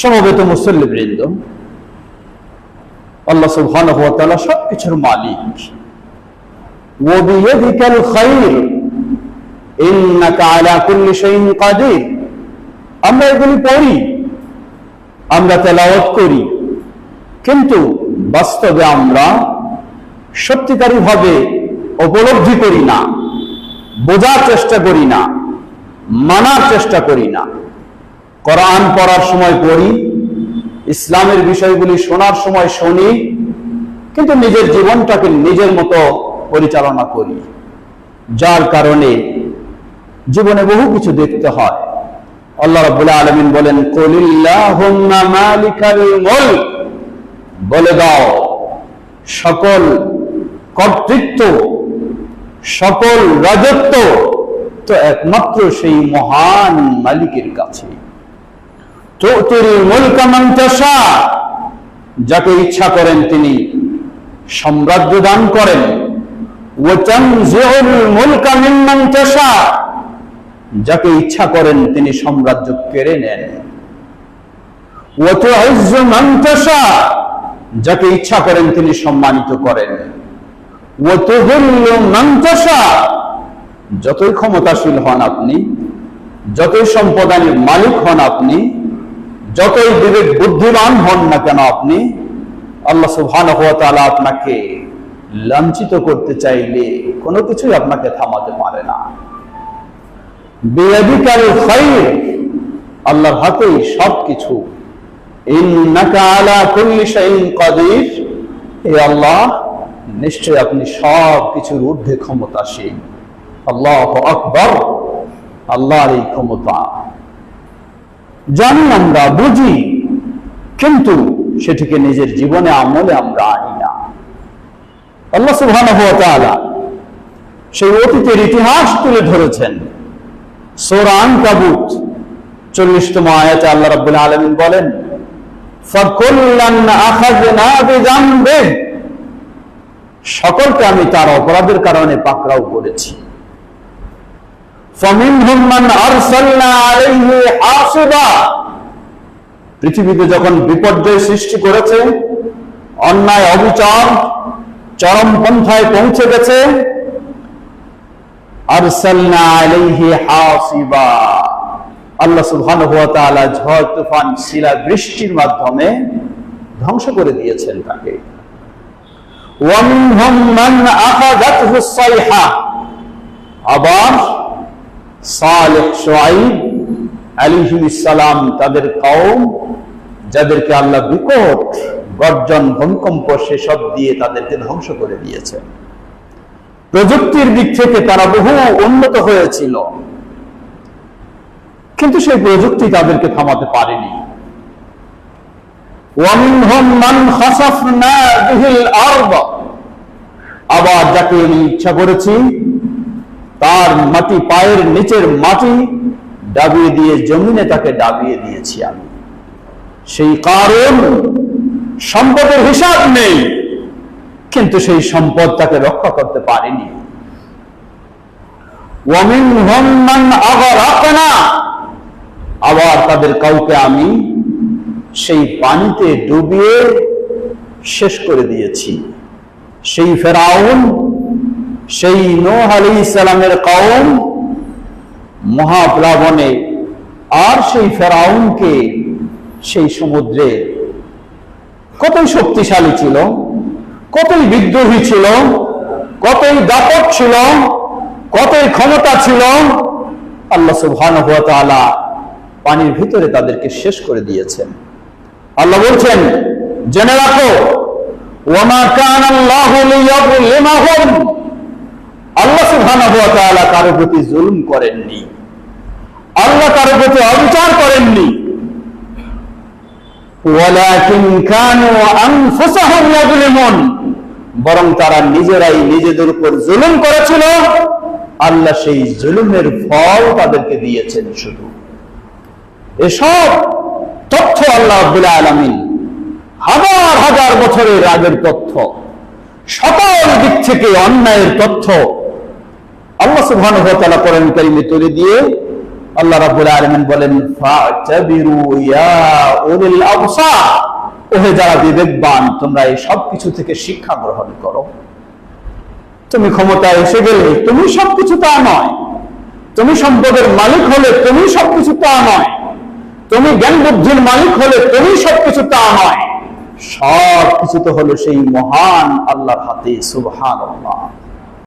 সমবেত মুসল্লিবৃন্দ আল্লাহ সুবহান ওয়া সবকিছুর মালিক। আমরা এগুলি পড়ি, আমরা তেলাওয়াত করি, কিন্তু বাস্তবে আমরা সত্যিকারী ভাবে উপলব্ধি করি না, বোঝার চেষ্টা করি না, মানার চেষ্টা করি না। কোরআন পড়ার সময় পড়ি, ইসলামের বিষয়গুলি শোনার সময় শুনি, কিন্তু নিজের জীবনটাকে নিজের মতো পরিচালনা করি। যার কারণে জীবনে বহু কিছু দেখতে হয়। আল্লাহ রাব্বুল আলামিন বলেন, কুলিল্লাহুম্মা মালিকাল মুলক। বলে দাও, সকল কর্তৃত্ব, সকল রাজত্ব তো একমাত্র সেই মহান মালিকের কাছে। যাকে ইচ্ছা করেন তিনি সাম্রাজ্য দান করেন। যাকে ইচ্ছা করেন তিনি সাম্রাজ্য কেড়ে নেন। যাকে ইচ্ছা করেন তিনি সম্মানিত করেন। যতই ক্ষমতাশীল হন আপনি, যতই সম্পদানির মালিক হন আপনি যতই বিবেক বুদ্ধিমান হন না কেন আপনি, আল্লাহ ওয়া তাআলা আপনাকে লাঞ্ছিত করতে চাইলে কোনো কিছুই আপনাকে থামাতে পারে না। আল্লাহর হাতেই আল্লাহ, নিশ্চয় আপনি সব কিছুর ঊর্ধ্বে আল্লাহ আকবর, আল্লাহর এই ক্ষমতা। জানি আমরা, বুঝি। কিন্তু সেটিকে নিজের জীবনে আমলে আমরা আনি না। আল্লাহ তাআলা সেই অতীতের ইতিহাস তুলে ধরেছেন। সূরা আনকাবুত 40তম আয়াতে আল্লাহ রাব্বুল আলামিন বলেন সকলকে আমি তার অপরাধের কারণে পাকড়াও করেছি। পৃথিবীতে যখন বিপর্যয় সৃষ্টি করেছে, অন্যায় অবিচার চরম পন্থায় পৌঁছে গেছে ঝড়, তুফান, শিলা মাধ্যমে ধ্বংস করে দিয়েছেন তাকে। আবার সালেহ তাদের কওম, যাদেরকে আল্লাহ বিকট গর্জন সেসব দিয়ে তাদেরকে ধ্বংস করে দিয়েছে। প্রযুক্তির দিক থেকে তারা বহু উন্নত হয়েছিল, কিন্তু সেই প্রযুক্তি তাদেরকে থামাতে পারেনি। আবার যাকে আমি ইচ্ছা করেছি তার মাটি পায়ের নিচের মাটি ডাবিয়ে দিয়ে জমিনে তাকে ডাবিয়ে দিয়েছি আমি। সেই কারণ সম্পদের হিসাব নেই, কিন্তু সেই সম্পদ তাকে রক্ষা করতে পারেনি। আবার তাদের কাউকে আমি সেই পানিতে ডুবিয়ে শেষ করে দিয়েছি। সেই ফেরাউন সেই নোহ আলী ইসলামের কওম মহাপ্লাবনে আর সেই ফেরাউনকে সেই সমুদ্রে কতই শক্তিশালী ছিল, কতই বিদ্রোহী ছিল, কতই দাপট ছিল, কতই ক্ষমতা ছিল, আল্লাহ সুবহানাহু ওয়া পানির ভিতরে তাদেরকে শেষ করে দিয়েছেন। আল্লাহ বলছেন, জেনে রাখো কানাল্লাহু লিয়াযলিমাহুম আল্লাহ কারও প্রতি জুলুম করেননি। আল্লাহ কারও প্রতি অবিচার করেননি। বরং তারা নিজেরাই নিজেদের উপর জুলুম করেছিল। আল্লাহ সেই জুলুমের ফল তাদেরকে দিয়েছেন শুধু। এসব তথ্য আল্লাহ আলমিন হাজার হাজার বছরের আগের তথ্য। সকল দিক থেকে অন্যায়ের তথ্য আল্লাহ সুবহানাহু ওয়া তাআলা কোরআন কারীমে তুলে দিয়ে আল্লাহ রাব্বুল আলামিন বলেন ওহে যারা বিবেকবান, তোমরা এই সব কিছু থেকে শিক্ষা গ্রহণ করো। তুমি ক্ষমতায় এসে গেলে তুমি সবকিছু তা নয়। তুমি সম্পদের মালিক হলে তুমি সবকিছু তা নয়। তুমি জ্ঞান বুদ্ধির মালিক হলে তুমি সবকিছু তা নয়। সব কিছু তো হলো সেই মহান আল্লাহর হাতে সুবহান